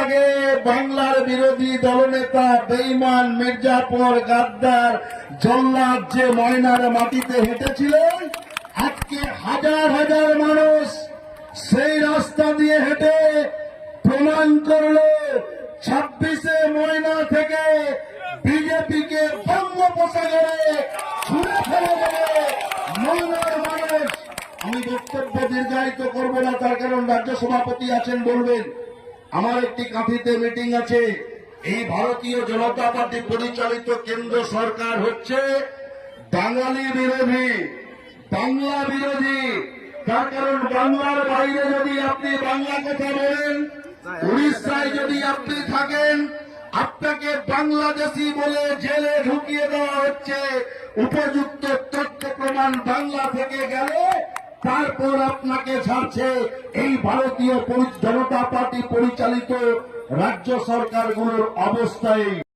আগে বাংলার বিরোধী দলনেতা বেইমান মির্জাপুর গাদ্দার জল্লাদ যে ময়নার মাটিতে হেঁটেছিলেন, আজকে হাজার হাজার মানুষ সেই রাস্তা দিয়ে হেঁটে প্রমাণ করল, ছাব্বিশে ময়না থেকে আমি বক্তব্য দীর্ঘায়িত করব না, তার কারণ রাজ্য সভাপতি আছেন বলবেন, আমার একটি কাঁথিতে মিটিং আছে। এই ভারতীয় জনতা পার্টি পরিচালিত কেন্দ্র সরকার হচ্ছে বাঙালি বিরোধী, বাংলা বিরোধী। তার কারণ বাংলার বাইরে যদি আপনি বাংলা কথা বলেন, উড়িষ্যায় যদি আপনি থাকেন, আপনাকে বাংলাদেশি বলে জেলে ঢুকিয়ে দেওয়া হচ্ছে। উপযুক্ত তথ্য প্রমাণ বাংলা থেকে গেলে তারপর আপনাকে ছাড়ছে এই ভারতীয় জনতা পার্টি পরিচালিত রাজ্য সরকারগুলোর অবস্থায়।